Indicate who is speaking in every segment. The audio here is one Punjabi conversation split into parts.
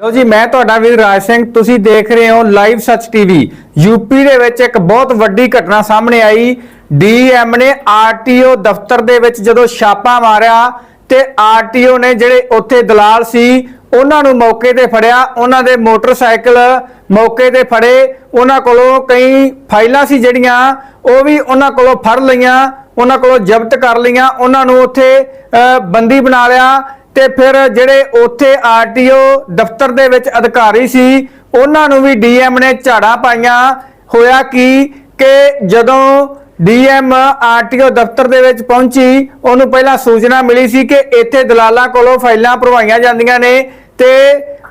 Speaker 1: ਲੋ ਜੀ, ਮੈਂ ਤੁਹਾਡਾ ਵੀਰ ਰਾਜ ਸਿੰਘ, ਤੁਸੀਂ ਦੇਖ ਰਹੇ ਹੋ ਲਾਈਵ ਸੱਚ ਟੀਵੀ ਯੂਪੀ ਦੇ ਵਿੱਚ ਇੱਕ ਬਹੁਤ ਵੱਡੀ ਘਟਨਾ ਸਾਹਮਣੇ ਆਈ। ਡੀਐਮ ਨੇ ਆਰਟੀਓ ਦਫ਼ਤਰ ਦੇ ਵਿੱਚ ਜਦੋਂ ਛਾਪਾ ਮਾਰਿਆ ਤੇ ਆਰਟੀਓ ਨੇ ਜਿਹੜੇ ਉੱਥੇ ਦਲਾਲ ਸੀ, ਉਹਨਾਂ ਨੂੰ ਮੌਕੇ ਤੇ ਫੜਿਆ। ਉਹਨਾਂ ਦੇ ਮੋਟਰਸਾਈਕਲ ਮੌਕੇ ਤੇ ਫੜੇ। ਉਹਨਾਂ ਕੋਲੋਂ ਕਈ ਫਾਈਲਾਂ ਸੀ ਜਿਹੜੀਆਂ, ਉਹ ਵੀ ਉਹਨਾਂ ਕੋਲੋਂ ਫੜ ਲਈਆਂ, ਉਹਨਾਂ ਕੋਲੋਂ ਜ਼ਬਤ ਕਰ ਲਈਆਂ। ਉਹਨਾਂ ਨੂੰ ਉੱਥੇ ਬੰਦੀ ਬਣਾ ਲਿਆ। ਤੇ ਫਿਰ ਜਿਹੜੇ ਉੱਥੇ ਆਰਟੀਓ ਦਫ਼ਤਰ ਦੇ ਵਿੱਚ ਅਧਿਕਾਰੀ ਸੀ, ਉਹਨਾਂ ਨੂੰ ਵੀ ਡੀਐਮ ਨੇ ਝਾੜਾਂ ਪਾਈਆਂ। ਹੋਇਆ ਕੀ ਕਿ ਜਦੋਂ ਡੀਐਮ ਆਰਟੀਓ ਦਫ਼ਤਰ ਦੇ ਵਿੱਚ ਪਹੁੰਚੀ, ਉਹਨੂੰ ਪਹਿਲਾਂ ਸੂਚਨਾ ਮਿਲੀ ਸੀ ਕਿ ਇੱਥੇ ਦਲਾਲਾਂ ਕੋਲੋਂ ਫਾਈਲਾਂ ਭਰਵਾਈਆਂ ਜਾਂਦੀਆਂ ਨੇ ਤੇ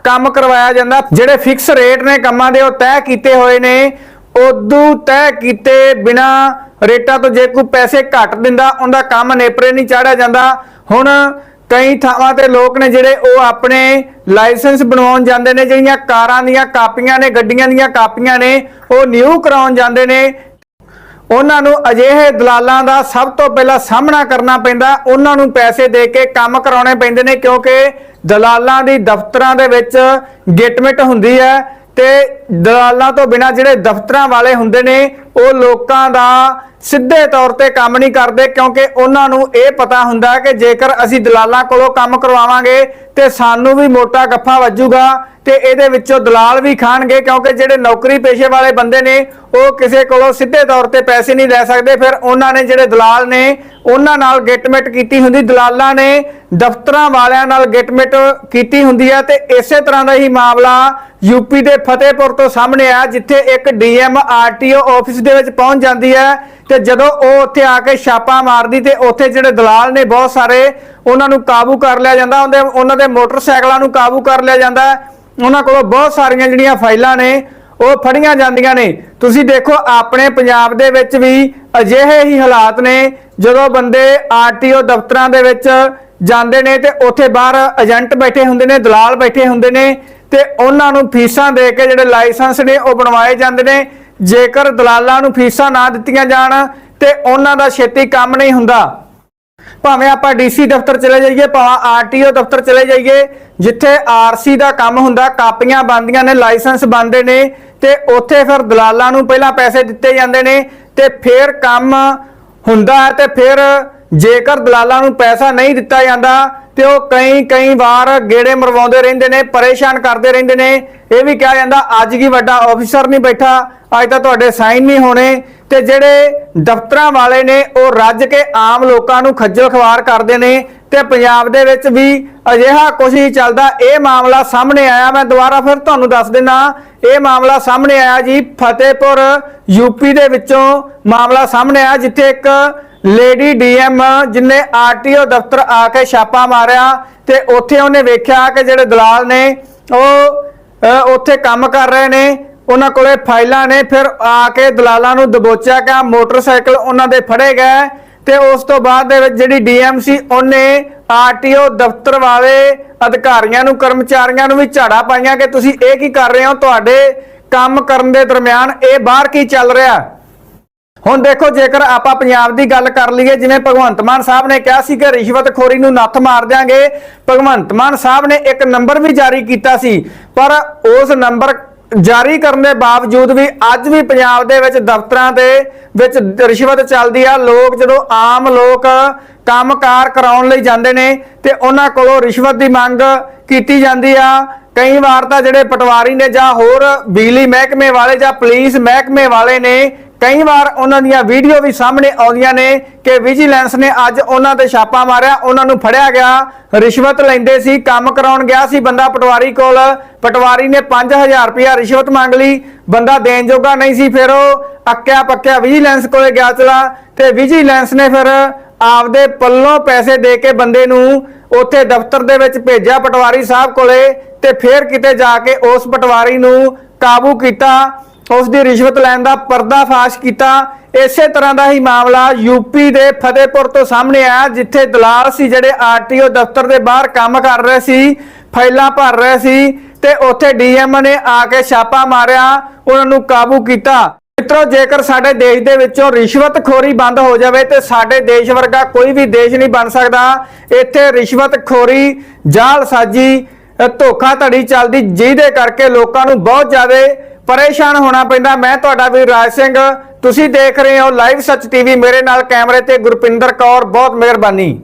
Speaker 1: ਕੰਮ ਕਰਵਾਇਆ ਜਾਂਦਾ। ਜਿਹੜੇ ਫਿਕਸ ਰੇਟ ਨੇ ਕੰਮਾਂ ਦੇ, ਉਹ ਤੈਅ ਕੀਤੇ ਹੋਏ ਨੇ। ਉਦੋਂ ਤੈਅ ਕੀਤੇ ਬਿਨਾ ਰੇਟਾਂ ਤੋਂ ਜੇ ਕੋਈ ਪੈਸੇ ਘੱਟ ਦਿੰਦਾ, ਉਹਦਾ ਕੰਮ ਨੇਪਰੇ ਨਹੀਂ ਚਾੜਿਆ ਜਾਂਦਾ। ਹੁਣ ਕਈ ਥਾਵਾਂ ਤੇ ਲੋਕ ਨੇ ਜਿਹੜੇ ਉਹ ਆਪਣੇ ਲਾਇਸੈਂਸ ਬਣਵਾਉਣ ਜਾਂਦੇ ਨੇ, ਜਿਹੜੀਆਂ ਕਾਰਾਂ ਦੀਆਂ ਕਾਪੀਆਂ ਨੇ, ਗੱਡੀਆਂ ਦੀਆਂ ਕਾਪੀਆਂ ਨੇ, ਉਹ ਨਿਊ ਕਰਾਉਣ ਜਾਂਦੇ ਨੇ। ਉਹਨਾਂ ਨੂੰ ਅਜਿਹੇ ਦਲਾਲਾਂ ਦਾ ਸਭ ਤੋਂ ਪਹਿਲਾਂ ਸਾਹਮਣਾ ਕਰਨਾ ਪੈਂਦਾ। ਉਹਨਾਂ ਨੂੰ ਪੈਸੇ ਦੇ ਕੇ ਕੰਮ ਕਰਾਉਣੇ ਪੈਂਦੇ ਨੇ, ਕਿਉਂਕਿ ਦਲਾਲਾਂ ਦੀ ਦਫ਼ਤਰਾਂ ਦੇ ਵਿੱਚ ਗਿਟਮਿਟ ਹੁੰਦੀ ਹੈ ਤੇ ਦਲਾਲਾਂ ਤੋਂ ਬਿਨਾ ਜਿਹੜੇ ਦਫ਼ਤਰਾਂ ਵਾਲੇ ਹੁੰਦੇ ਨੇ, ਉਹ ਲੋਕਾਂ ਦਾ ਸਿੱਧੇ ਤੌਰ ਤੇ ਕੰਮ ਨਹੀਂ ਕਰਦੇ ਕਿਉਂਕਿ ਉਹਨਾਂ ਨੂੰ ਇਹ ਪਤਾ ਹੁੰਦਾ ਕਿ ਜੇਕਰ ਅਸੀਂ ਦਲਾਲਾਂ ਕੋਲੋਂ ਕੰਮ ਕਰਵਾਵਾਂਗੇ ਤੇ ਸਾਨੂੰ ਵੀ ਮੋਟਾ ਗੱਫਾ ਵੱਜੂਗਾ ਤੇ ਇਹਦੇ ਵਿੱਚੋਂ ਦਲਾਲ ਵੀ ਖਾਣਗੇ ਕਿਉਂਕਿ ਜਿਹੜੇ ਨੌਕਰੀ ਪੇਸ਼ੇ ਵਾਲੇ ਬੰਦੇ ਨੇ, ਉਹ ਕਿਸੇ ਕੋਲੋਂ ਸਿੱਧੇ ਤੌਰ ਤੇ ਪੈਸੇ ਨਹੀਂ ਲੈ ਸਕਦੇ। ਫਿਰ ਉਹਨਾਂ ਨੇ ਜਿਹੜੇ ਦਲਾਲ ਨੇ, ਉਹਨਾਂ ਨਾਲ ਗਿਟਮਿਟ ਕੀਤੀ ਹੁੰਦੀ। ਦਲਾਲਾਂ ਨੇ ਦਫ਼ਤਰਾਂ ਵਾਲਿਆਂ ਨਾਲ ਗਿਟਮਿਟ ਕੀਤੀ ਹੁੰਦੀ ਹੈ ਤੇ ਇਸੇ ਤਰ੍ਹਾਂ ਦਾ ਹੀ ਮਾਮਲਾ ਯੂਪੀ ਦੇ ਫਤਿਹਪੁਰ ਤੋਂ ਸਾਹਮਣੇ ਆਇਆ ਜਿੱਥੇ ਇੱਕ ਡੀਐਮ ਆਰਟੀਓ ਆਫਿਸ ਦੇ ਵਿੱਚ ਪਹੁੰਚ ਜਾਂਦੀ ਹੈ ਤੇ ਜਦੋਂ ਉਹ ਉੱਥੇ ਆ ਕੇ ਛਾਪਾ ਮਾਰਦੀ ਤੇ ਉੱਥੇ ਜਿਹੜੇ ਦਲਾਲ ਨੇ ਬਹੁਤ ਸਾਰੇ ਉਹਨਾਂ ਨੂੰ ਕਾਬੂ ਕਰ ਲਿਆ ਜਾਂਦਾ, ਉਹਦੇ ਉਹਨਾਂ ਦੇ ਮੋਟਰਸਾਈਕਲਾਂ ਨੂੰ ਕਾਬੂ ਕਰ ਲਿਆ ਜਾਂਦਾ। ਉਹਨਾਂ ਕੋਲੋਂ ਬਹੁਤ ਸਾਰੀਆਂ ਜਿਹੜੀਆਂ ਫਾਈਲਾਂ ਨੇ, ਉਹ ਫੜੀਆਂ ਜਾਂਦੀਆਂ ਨੇ। ਤੁਸੀਂ ਦੇਖੋ, ਆਪਣੇ ਪੰਜਾਬ ਦੇ ਵਿੱਚ ਵੀ ਅਜਿਹੇ ਹੀ ਹਾਲਾਤ ਨੇ, ਜਦੋਂ ਬੰਦੇ ਆਰਟੀਓ ਦਫ਼ਤਰਾਂ ਦੇ ਵਿੱਚ ਜਾਂਦੇ ਨੇ ਤੇ ਉੱਥੇ ਬਾਹਰ ਏਜੰਟ ਬੈਠੇ ਹੁੰਦੇ ਨੇ, ਦਲਾਲ ਬੈਠੇ ਹੁੰਦੇ ਨੇ ਤੇ ਉਹਨਾਂ ਨੂੰ ਫੀਸਾਂ ਦੇ ਕੇ ਜਿਹੜੇ ਲਾਇਸੈਂਸ ਨੇ, ਉਹ ਬਣਵਾਏ ਜਾਂਦੇ ਨੇ। ਜੇਕਰ ਦਲਾਲਾਂ ਨੂੰ ਫੀਸਾਂ ਨਾ ਦਿੱਤੀਆਂ ਜਾਣ ਤੇ ਉਹਨਾਂ ਦਾ ਛੇਤੀ ਕੰਮ ਨਹੀਂ ਹੁੰਦਾ। ਭਾਵੇਂ ਆਪਾਂ ਡੀਸੀ ਦਫ਼ਤਰ ਚਲੇ ਜਾਈਏ, ਭਾਵੇਂ ਆਰਟੀਓ ਦਫ਼ਤਰ ਚਲੇ ਜਾਈਏ, ਜਿੱਥੇ ਆਰਸੀ ਦਾ ਕੰਮ ਹੁੰਦਾ, ਕਾਪੀਆਂ ਬਣਦੀਆਂ ਨੇ, ਲਾਇਸੈਂਸ ਬਣਦੇ ਨੇ, ਤੇ ਉੱਥੇ ਫਿਰ ਦਲਾਲਾਂ ਨੂੰ ਪਹਿਲਾਂ ਪੈਸੇ ਦਿੱਤੇ ਜਾਂਦੇ ਨੇ, ਤੇ ਫਿਰ ਕੰਮ ਹੁੰਦਾ ਹੈ ਤੇ ਫਿਰ ਜੇਕਰ ਦਲਾਲਾਂ ਨੂੰ ਪੈਸਾ ਨਹੀਂ ਦਿੱਤਾ ਜਾਂਦਾ ਤੇ ਉਹ ਕਈ ਕਈ ਵਾਰ ਗੇੜੇ ਮਰਵਾਉਂਦੇ ਰਹਿੰਦੇ ਨੇ, ਪਰੇਸ਼ਾਨ ਕਰਦੇ ਰਹਿੰਦੇ ਨੇ। ਇਹ ਵੀ ਕਿਹਾ ਜਾਂਦਾ, ਅੱਜ ਕੀ ਵੱਡਾ ਆਫੀਸਰ ਨਹੀਂ ਬੈਠਾ, ਅੱਜ ਤਾਂ ਤੁਹਾਡੇ ਸਾਈਨ ਨਹੀਂ ਹੋਣੇ। ਤੇ ਜਿਹੜੇ ਦਫ਼ਤਰਾਂ ਵਾਲੇ ਨੇ, ਉਹ ਰੱਜ ਕੇ ਆਮ ਲੋਕਾਂ ਨੂੰ ਖੱਜਲ ਖਵਾਰ ਕਰਦੇ ਨੇ। ਤੇ ਪੰਜਾਬ ਦੇ ਵਿੱਚ ਵੀ ਅਜਿਹਾ ਕੁਝ ਹੀ ਚੱਲਦਾ, ਇਹ ਮਾਮਲਾ ਸਾਹਮਣੇ ਆਇਆ। ਮੈਂ ਦੁਬਾਰਾ ਫਿਰ ਤੁਹਾਨੂੰ ਦੱਸ ਦਿੰਦਾ, ਇਹ ਮਾਮਲਾ ਸਾਹਮਣੇ ਆਇਆ ਜੀ, ਫਤਿਹਪੁਰ ਯੂਪੀ ਦੇ ਵਿੱਚੋਂ ਮਾਮਲਾ ਸਾਹਮਣੇ ਆਇਆ, ਜਿੱਥੇ ਇੱਕ ਲੇਡੀ ਡੀਐਮ ਜਿਨੇ ਆਰਟੀਓ ਦਫ਼ਤਰ ਆ ਕੇ ਛਾਪਾ ਮਾਰਿਆ ਤੇ ਉੱਥੇ ਉਹਨੇ ਵੇਖਿਆ ਕਿ ਜਿਹੜੇ ਦਲਾਲ ਨੇ, ਉਹ ਉੱਥੇ ਕੰਮ ਕਰ ਰਹੇ ਨੇ, ਉਹਨਾਂ ਕੋਲੇ ਫਾਈਲਾਂ ਨੇ, ਫਿਰ ਆ ਕੇ ਦਲਾਲਾਂ ਨੂੰ ਦਬੋਚਿਆ ਕਿ ਮੋਟਰਸਾਈਕਲ ਉਹਨਾਂ ਦੇ ਫੜੇ ਗਏ ਤੇ ਉਸ ਤੋਂ ਬਾਅਦ ਦੇ ਵਿੱਚ ਜਿਹੜੀ ਡੀਐਮ ਸੀ, ਉਹਨੇ ਆਰਟੀਓ ਦਫ਼ਤਰ ਵਾਲੇ ਅਧਿਕਾਰੀਆਂ ਨੂੰ, ਕਰਮਚਾਰੀਆਂ ਨੂੰ ਵੀ ਝਾੜਾ ਪਾਈਆਂ ਕਿ ਤੁਸੀਂ ਇਹ ਕੀ ਕਰ ਰਹੇ ਹੋ? ਤੁਹਾਡੇ ਕੰਮ ਕਰਨ ਦੇ ਦਰਮਿਆਨ ਇਹ ਬਾਹਰ ਕੀ ਚੱਲ ਰਿਹਾ? ਹੁਣ ਦੇਖੋ, ਜੇਕਰ ਆਪਾਂ ਪੰਜਾਬ ਦੀ ਗੱਲ ਕਰ ਲਈਏ, ਜਿਵੇਂ ਭਗਵੰਤ ਮਾਨ ਸਾਹਿਬ ਨੇ ਕਿਹਾ ਸੀ ਕਿ ਰਿਸ਼ਵਤਖੋਰੀ ਨੂੰ ਨੱਥ ਮਾਰ ਦਿਆਂਗੇ, ਭਗਵੰਤ ਮਾਨ ਸਾਹਿਬ ਨੇ ਇੱਕ ਨੰਬਰ ਵੀ ਜਾਰੀ ਕੀਤਾ ਸੀ, ਪਰ ਉਸ ਨੰਬਰ ਜਾਰੀ ਕਰਨ ਦੇ ਬਾਵਜੂਦ ਵੀ ਅੱਜ ਵੀ ਪੰਜਾਬ ਦੇ ਵਿੱਚ ਦਫ਼ਤਰਾਂ ਦੇ ਵਿੱਚ ਰਿਸ਼ਵਤ ਚੱਲਦੀ ਆ। ਲੋਕ ਜਦੋਂ ਆਮ ਲੋਕ ਕੰਮਕਾਰ ਕਰਾਉਣ ਲਈ ਜਾਂਦੇ ਨੇ ਤੇ ਉਹਨਾਂ ਕੋਲੋਂ ਰਿਸ਼ਵਤ ਦੀ ਮੰਗ ਕੀਤੀ ਜਾਂਦੀ ਆ। ਕਈ ਵਾਰ ਤਾਂ ਜਿਹੜੇ ਪਟਵਾਰੀ ਨੇ ਜਾਂ ਹੋਰ ਬਿਜਲੀ ਮਹਿਕਮੇ ਵਾਲੇ ਜਾਂ ਪੁਲਿਸ ਮਹਿਕਮੇ ਵਾਲੇ ਨੇ ਕਈ ਵਾਰ ਉਹਨਾਂ ਦੀਆਂ ਵੀਡੀਓ ਵੀ ਸਾਹਮਣੇ ਆਉਂਦੀਆਂ ਨੇ ਕਿ ਵਿਜੀਲੈਂਸ ਨੇ ਅੱਜ ਉਹਨਾਂ ਤੇ ਛਾਪਾ ਮਾਰਿਆ, ਉਹਨਾਂ ਨੂੰ ਫੜਿਆ ਗਿਆ, ਰਿਸ਼ਵਤ ਲੈਂਦੇ ਸੀ, ਕੰਮ ਕਰਾਉਣ ਗਿਆ ਸੀ ਬੰਦਾ ਪਟਵਾਰੀ ਕੋਲ, ਪਟਵਾਰੀ ਨੇ 5000 ਰੁਪਇਆ ਰਿਸ਼ਵਤ ਮੰਗ ਲਈ, ਬੰਦਾ ਦੇਣ ਜੋਗਾ ਨਹੀਂ ਸੀ, ਫਿਰ ਉਹ ਅੱਕਿਆ ਪੱਕਿਆ ਵਿਜੀਲੈਂਸ ਕੋਲੇ ਗਿਆ ਚਲਾ ਤੇ ਵਿਜੀਲੈਂਸ ਨੇ ਫਿਰ ਆਪਦੇ ਪੱਲੋਂ ਪੈਸੇ ਦੇ ਕੇ ਬੰਦੇ ਨੂੰ ਉੱਥੇ ਦਫ਼ਤਰ ਦੇ ਵਿੱਚ ਭੇਜਿਆ ਪਟਵਾਰੀ ਸਾਹਿਬ ਕੋਲੇ ਤੇ ਫਿਰ ਕਿਤੇ ਜਾ ਕੇ ਉਸ ਪਟਵਾਰੀ ਨੂੰ ਕਾਬੂ ਕੀਤਾ ਉਸ ਦੀ ਰਿਸ਼ਵਤ ਲੈਣ ਦਾ ਪਰਦਾਫਾਸ਼ ਕੀਤਾ। ਇਸੇ ਤਰ੍ਹਾਂ ਦਾ ਹੀ ਮਾਮਲਾ ਯੂਪੀ ਦੇ ਫਤਿਹਪੁਰ ਤੋਂ ਸਾਹਮਣੇ ਆਇਆ ਜਿੱਥੇ ਦਲਾਲ ਸੀ ਜਿਹੜੇ ਆਰਟੀਓ ਦਫ਼ਤਰ ਦੇ ਬਾਹਰ ਕੰਮ ਕਰ ਰਹੇ ਸੀ ਫਾਈਲਾਂ ਭਰ ਰਹੇ ਸੀ ਤੇ ਉੱਥੇ ਡੀਐਮ ਨੇ ਆ ਕੇ ਛਾਪਾ ਮਾਰਿਆ ਉਹਨਾਂ ਨੂੰ ਕਾਬੂ ਕੀਤਾ। ਮਿੱਤਰੋ ਜੇਕਰ ਸਾਡੇ ਦੇਸ਼ ਦੇ ਵਿੱਚੋਂ ਰਿਸ਼ਵਤਖੋਰੀ ਬੰਦ ਹੋ ਜਾਵੇ ਤੇ ਸਾਡੇ ਦੇਸ਼ ਵਰਗਾ ਕੋਈ ਵੀ ਦੇਸ਼ ਨਹੀਂ ਬਣ ਸਕਦਾ। ਇੱਥੇ ਰਿਸ਼ਵਤਖੋਰੀ ਜਾਲਸਾਜੀ ਅ, ਧੋਖਾਧੜੀ ਚੱਲਦੀ ਜਿਹਦੇ ਕਰਕੇ ਲੋਕਾਂ ਨੂੰ ਬਹੁਤ ਜ਼ਿਆਦਾ ਪਰੇਸ਼ਾਨ ਹੋਣਾ ਪੈਂਦਾ। ਮੈਂ ਤੁਹਾਡਾ ਵੀਰ ਰਾਜ ਸਿੰਘ, ਤੁਸੀਂ ਦੇਖ ਰਹੇ ਹੋ ਲਾਈਵ ਸੱਚ ਟੀਵੀ ਮੇਰੇ ਨਾਲ ਕੈਮਰੇ ਤੇ ਗੁਰਪਿੰਦਰ ਕੌਰ, ਬਹੁਤ ਮਿਹਰਬਾਨੀ।